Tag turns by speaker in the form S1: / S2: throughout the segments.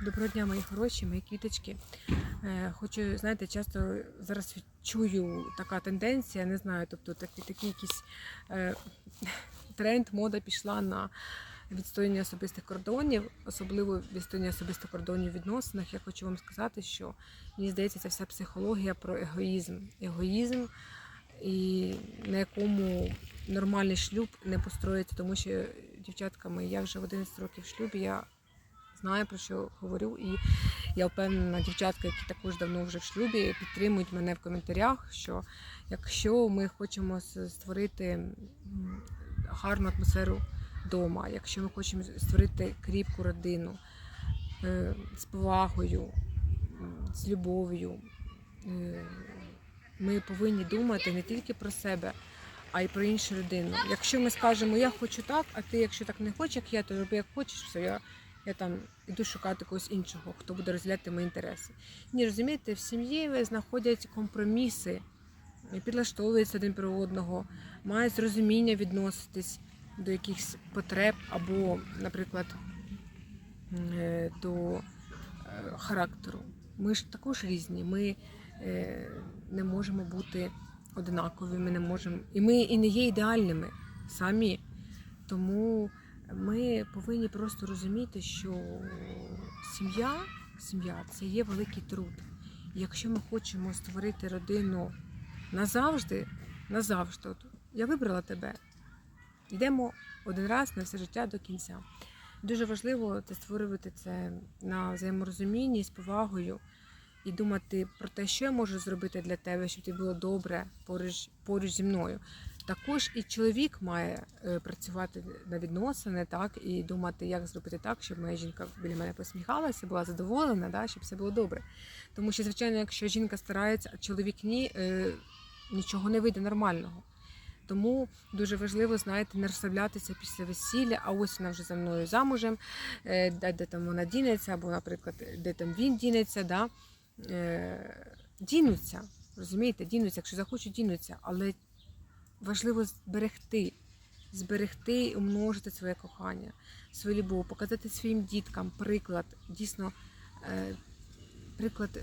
S1: Доброго дня, мої хороші, мої квіточки. Е, Хочу, знаєте, часто зараз чую така тенденція, не знаю, тобто такий, такий якийсь е, тренд, мода пішла на відстояння особистих кордонів, особливо відстояння особистих кордонів в відносинах. Я хочу вам сказати, що мені здається, це вся психологія про егоїзм. Егоїзм, і на якому нормальний шлюб не построїться, тому що дівчатка мої, я вже в 11 років в шлюбі. Я знаю про що говорю, і я впевнена, дівчатка, які також давно вже в шлюбі, підтримують мене в коментарях. Що якщо ми хочемо створити гарну атмосферу вдома, якщо ми хочемо створити кріпку родину е, з повагою, з любов'ю, е, ми повинні думати не тільки про себе. А й про іншу людину. Якщо ми скажемо, я хочу так, а ти, якщо так не хочеш, як я, то роби як хочеш, все, я я там іду шукати когось іншого, хто буде розділяти мої інтереси. Ні, розумієте, в сім'ї знаходять компроміси, підлаштовуються один про одного, мають з розуміння відноситись до якихось потреб або, наприклад, е, до е, характеру. Ми ж також різні. Ми е, не можемо бути однакові, ми не можемо. І ми і не є ідеальними самі. Тому ми повинні просто розуміти, що сім'я, сім'я це є великий труд. Якщо ми хочемо створити родину назавжди, назавжди, от я вибрала тебе. Йдемо один раз на все життя до кінця. Дуже важливо це створювати це на взаєморозумінні з повагою і думати про те, що я можу зробити для тебе, щоб тобі було добре поруч, поруч зі мною. Також і чоловік має е, працювати на відносини, так і думати, як зробити так, щоб моя жінка біля мене посміхалася, була задоволена, да, щоб все було добре. Тому що, звичайно, якщо жінка старається, а чоловік ні, е, нічого не вийде нормального. Тому дуже важливо, знаєте, не розставлятися після весілля, а ось вона вже за мною замужем, е, де, де там вона дінеться, або, наприклад, де там він дінеться, да? Е, дінуться, розумієте, дінуться, якщо захочуть, дінуться, але важливо зберегти, зберегти і умножити своє кохання, свою любов, показати своїм діткам приклад, дійсно е, приклад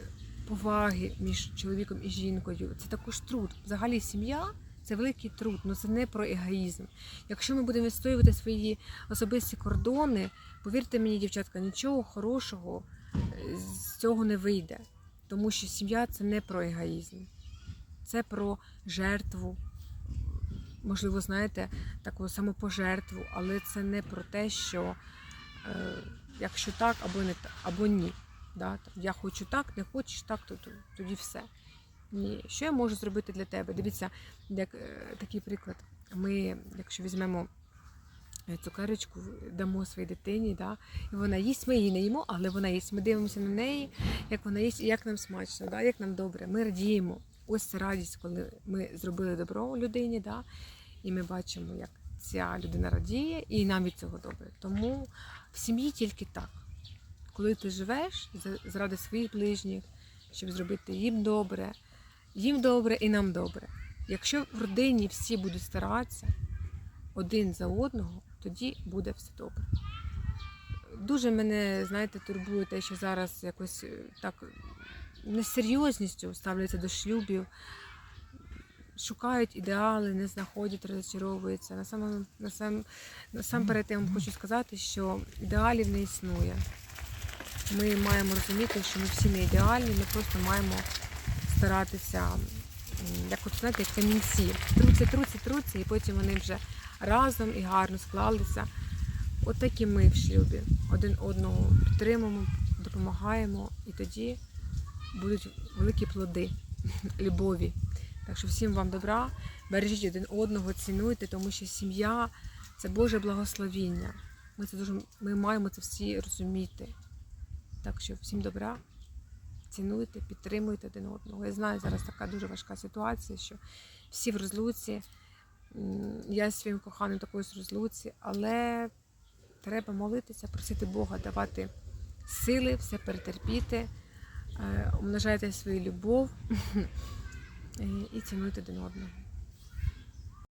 S1: поваги між чоловіком і жінкою. Це також труд. Взагалі сім'я. Це великий труд, але це не про егоїзм. Якщо ми будемо відстоювати свої особисті кордони, повірте мені, дівчатка, нічого хорошого е, з цього не вийде. Тому що сім'я це не про егоїзм, це про жертву. Можливо, знаєте, таку самопожертву, але це не про те, що е, якщо так або не або ні. Да? Я хочу так, не хочеш так, то, то тоді все. Ні, що я можу зробити для тебе? Дивіться, як е, такий приклад. Ми, якщо візьмемо цукерочку, дамо своїй дитині, да, і вона їсть, ми її не їмо, але вона їсть. Ми дивимося на неї, як вона їсть, і як нам смачно, да, як нам добре. Ми радіємо. Ось це радість, коли ми зробили добро людині, да, і ми бачимо, як ця людина радіє, і нам від цього добре. Тому в сім'ї тільки так. Коли ти живеш заради своїх ближніх, щоб зробити їм добре, їм добре і нам добре. Якщо в родині всі будуть старатися один за одного, тоді буде все добре. Дуже мене, знаєте, турбує те, що зараз якось е, так несерйозністю ставляться до шлюбів, шукають ідеали, не знаходять, розчаровуються. Насам, насам, насамперед я вам хочу сказати, що ідеалів не існує. Ми маємо розуміти, що ми всі не ідеальні, ми просто маємо старатися, як от знаєте, як камінці. Труться, труться, труться, і потім вони вже разом і гарно склалися. От ми в шлюбі один одного підтримуємо, допомагаємо, і тоді будуть великі плоди любові. Так що всім вам добра, бережіть один одного, цінуйте, тому що сім'я це Боже благословіння. Ми це дуже ми маємо це всі розуміти. Так що всім добра, цінуйте, підтримуйте один одного. Я знаю, зараз така дуже важка ситуація, що всі в розлуці. Я зі своїм коханим також розлуці, але треба молитися, просити Бога давати сили, все перетерпіти, е, умножайте свою любов і цінуйте один одного.